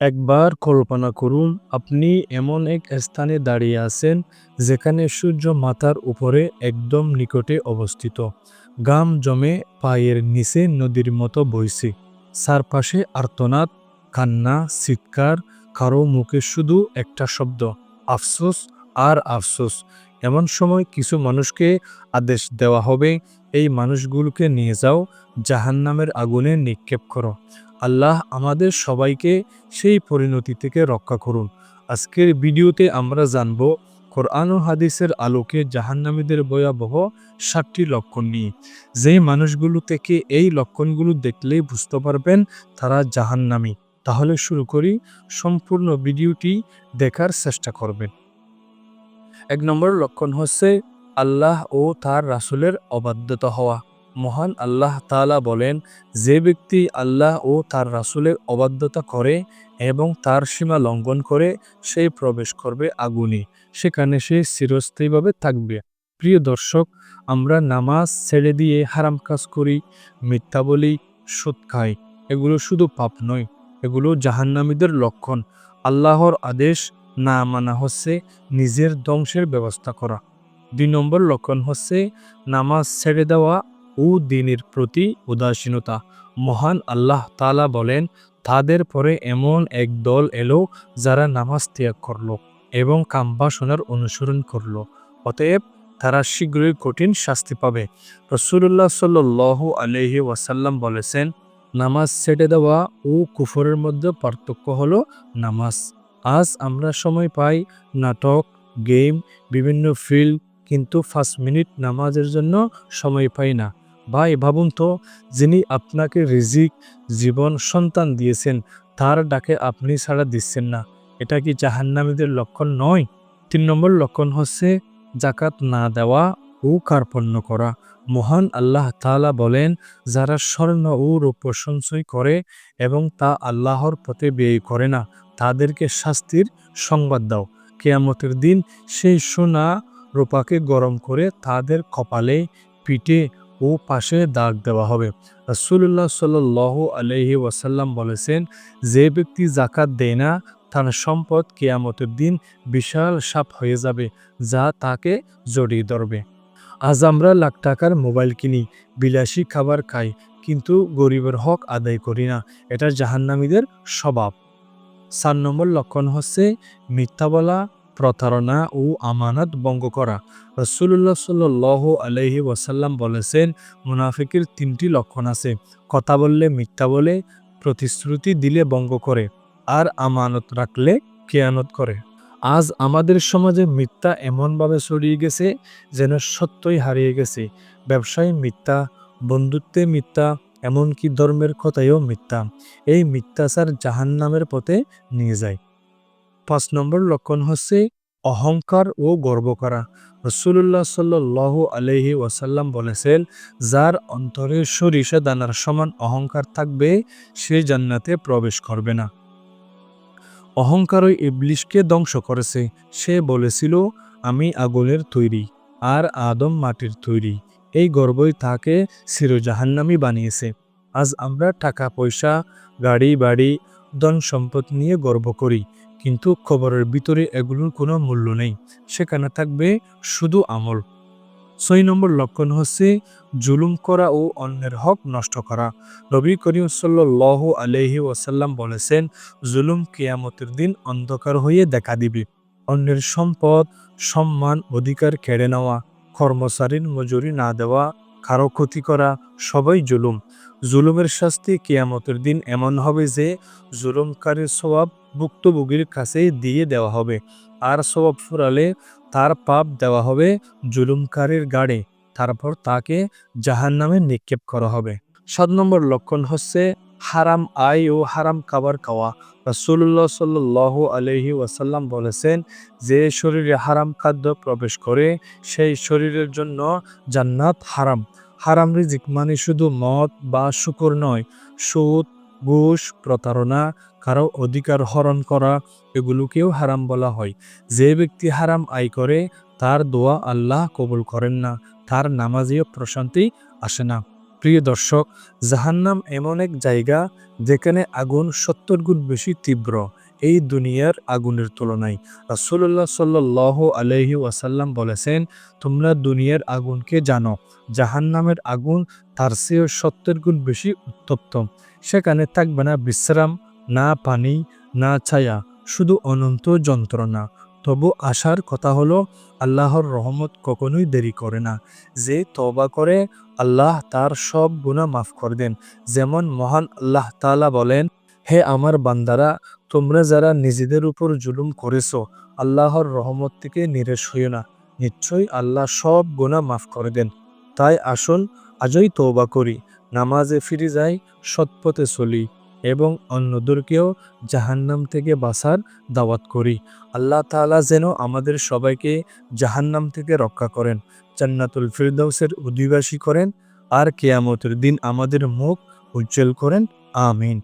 একবার কল্পনা করুন, আপনি এমন এক স্থানে দাঁড়িয়ে আছেন, যেখানে সূর্য মাথার উপরে একদম নিকটে অবস্থিত। গাম জমে পায়ের নিচে নদীর মতো বইছে। চারপাশে আর্তনাদ, কান্না, চিৎকার, কারও মুখে শুধু একটা শব্দ, আফসোস আর আফসোস। এমন সময় কিছু মানুষকে আদেশ দেওয়া হবে এই মানুষগুলোকে নিয়ে যাও, জাহান্নামের আগুনে নিক্ষেপ করো। আল্লাহ আমাদের সবাইকে সেই পরিণতি থেকে রক্ষা করুন। আজকের ভিডিওতে আমরা জানব, কোরআন হাদিসের আলোকে জাহান্নামীদের ভয়াবহ সাতটি লক্ষণ নিয়ে। যেই মানুষগুলো থেকে এই লক্ষণগুলো দেখলেই বুঝতে পারবেন, তারা জাহান্নামী। তাহলে শুরু করি, সম্পূর্ণ ভিডিওটি দেখার চেষ্টা করবেন। এক নম্বর লক্ষণ হচ্ছে আল্লাহ ও তার রাসুলের অবাধ্যতা হওয়া। মহান আল্লাহ তালা বলেন, যে ব্যক্তি আল্লাহ ও তার রাসুলের অবাধ্যতা করে এবং তার সীমা লঙ্ঘন করে সেই প্রবেশ করবে আগুনে, সেখানে সে চিরস্থায়ীভাবে থাকবে। প্রিয় দর্শক, আমরা নামাজ ছেড়ে দিয়ে হারাম কাজ করি, মিথ্যা বলি, সুদ খাই, এগুলো শুধু পাপ নয়, এগুলো জাহান্নামীদের লক্ষণ। আল্লাহর আদেশ না মানা হচ্ছে নিজের ধ্বংসের ব্যবস্থা করা। দুই নম্বর লক্ষণ হচ্ছে নামাজ ছেড়ে দেওয়া ও দিনের প্রতি উদাসীনতা। মহান আল্লাহ তালা বলেন, তাদের পরে এমন এক দল এলো যারা নামাজ ত্যাগ করল এবং কাম্বাসনার অনুসরণ করল। অতএব তারা শীঘ্রই কঠিন শাস্তি পাবে। রসুল্লাহ সাল্লু আলহি ওয়াসাল্লাম বলেছেন, নামাজ ছেড়ে দেওয়া ও কুফরের মধ্যে পার্থক্য হলো নামাজ। আজ আমরা সময় পাই নাটক, গেম, বিভিন্ন ফিল্ড কিন্তু ফার্স্ট মিনিট নামাজের জন্য সময় পাই না। ভাই, ভাবুন তো, যিনি আপনাকে রিজিক, জীবন, সন্তান দিয়েছেন, তার ডাকে আপনি ছাড়া দিচ্ছেন না। এটা কি জাহান্নামীদের লক্ষণ নয়? তিন নম্বর লক্ষণ হচ্ছে জাকাত না দেওয়া ও কার্পণ্য করা। মহান আল্লাহ তালা বলেন, যারা স্বর্ণ ও রূপ সঞ্চয় করে এবং তা আল্লাহর পথে ব্যয় করে না, তাদেরকে শাস্তির সংবাদ দাও। কেয়ামতের দিন সেই সোনা রূপাকে গরম করে তাদের কপালে, পিঠে ও পাশে দাগ দেওয়া হবে। রাসুল্লাহ সাল আলহি ওয়াসাল্লাম বলেছেন, যে ব্যক্তি জাকাত দেয় না, তার সম্পদ কেয়ামতের দিন বিশাল সাপ হয়ে যাবে, যা তাকে জড়িয়ে ধরবে। আজ আমরা লাখ টাকার মোবাইল কিনি, বিলাসী খাবার খাই, কিন্তু গরিবের হক আদায় করি না, এটা জাহান্নামীদের স্বভাব। চার নম্বর লক্ষণ হচ্ছে মিথ্যা বলা প্রতারণা ও আমানত ভঙ্গ করা। রসুল্লাহ সাল্লাহ আলহি ওয়াসাল্লাম বলেছেন, মুনাফিকের তিনটি লক্ষণ আছে। কথা বললে মিথ্যা বলে, প্রতিশ্রুতি দিলে ভঙ্গ করে, আর আমানত রাখলে কেয়ানত করে। আজ আমাদের সমাজে মিথ্যা এমনভাবে ছড়িয়ে গেছে যেন সত্যই হারিয়ে গেছে। ব্যবসায় মিথ্যা, বন্ধুত্বে মিথ্যা, এমনকি ধর্মের কথায়ও মিথ্যা। এই মিথ্যাচার জাহান নামের পথে নিয়ে যায়। পাঁচ নম্বর লক্ষণ হচ্ছে অহংকার ও গর্ব করা। রসুল্লাহ সাল্লাহ আলহি ওয়াসাল্লাম বলেছেন, যার অন্তরে সরিষা দানার সমান অহংকার থাকবে, সে জান্নাতে প্রবেশ করবে না। অহংকার ওই ইবলিশকে ধ্বংস করেছে। সে বলেছিল, আমি আগুনের তৈরি আর আদম মাটির তৈরি। এই গর্বই তাকে চিরজাহান্নামি বানিয়েছে। আজ আমরা টাকা, পয়সা, গাড়ি, বাড়ি ধন সম্পদ নিয়ে গর্ব করি। কিন্তু খবরের ভিতরে এগুলোর কোনো মূল্য নেই। সেখানে থাকবে শুধু আমল। ছয় নম্বর লক্ষণ হচ্ছে জুলুম করা ও অন্যের হক নষ্ট করা। নবী করিম সাল্লাহ আলহি ওয়াসাল্লাম বলেছেন, জুলুম কেয়ামতের দিন অন্ধকার হয়ে দেখা দিবে। অন্যের সম্পদ, সম্মান, অধিকার কেড়ে নেওয়া, কর্মচারীর মজুরি না দেওয়া, কারও ক্ষতি করা, সবাই জুলুম। জুলুমের শাস্তি কেয়ামতের দিন এমন হবে যে, জুলুমকারীর স্বভাব ভুক্তভোগীর কাছে দিয়ে দেওয়া হবে। আর স্বভাব ফুরালে তার পাপ দেওয়া হবে জুলুমকারীর গাড়ে। তারপর তাকে জাহান নামে নিক্ষেপ করা হবে। সাত নম্বর লক্ষণ হচ্ছে হারাম আয় ও হারাম খাবার খাওয়া। রাসুল্লাহ সাল্লাহ আলহি ওয়াসাল্লাম বলেছেন, যে শরীরে হারাম খাদ্য প্রবেশ করে, সেই শরীরের জন্য জান্নাত হারাম। হারাম রিজিক মানে শুধু মদ বা শুকর নয়, সুদ ঘুষ, প্রতারণা, কারও অধিকার হরণ করা, এগুলোকেও হারাম বলা হয়। যে ব্যক্তি হারাম আয় করে, তার দোয়া আল্লাহ কবুল করেন না, তার নামাজেও প্রশান্তি আসে না। প্রিয় দর্শক, জাহান্নাম এমন এক জায়গা, যেখানে আগুন সত্তর গুণ বেশি তীব্র। এই দুনিয়ার আগুনের তুলনায়। রাসুল্লাহ সাল্লাহ আলহি ওয়াসাল্লাম বলেছেন, তোমরা দুনিয়ার আগুনকে জানো, জাহান্নামের আগুন তার চেয়েও সত্তর গুণ বেশি উত্তপ্ত। সেখানে থাকবে না বিশ্রাম, না পানি, না ছায়া, শুধু অনন্ত যন্ত্রণা। তবু আসার কথা হলো, আল্লাহর রহমত কখনোই দেরি করে না। যে তবা করে, আল্লাহ তার সব গুণা মাফ করে দেন। যেমন মহান আল্লাহ তালা বলেন, হে আমার বান্দারা তোমরা যারা নিজেদের উপর জুলুম করেছ, আল্লাহর রহমত থেকে নিরেশ হইও না। নিশ্চয়ই আল্লাহ সব গুণা মাফ করে দেন। তাই আসুন, আজই তৌবা করি, নামাজে ফিরে যাই, সৎপথে চলি এবং অন্যদেরকেও জাহান্নাম থেকে বাঁচার দাওয়াত করি। আল্লাহ তাআলা যেন আমাদের সবাইকে জাহান্নাম থেকে রক্ষা করেন, জান্নাতুল ফিরদাউসের অধিবাসী করেন, আর কেয়ামতের দিন আমাদের মুখ উজ্জ্বল করেন। আমিন।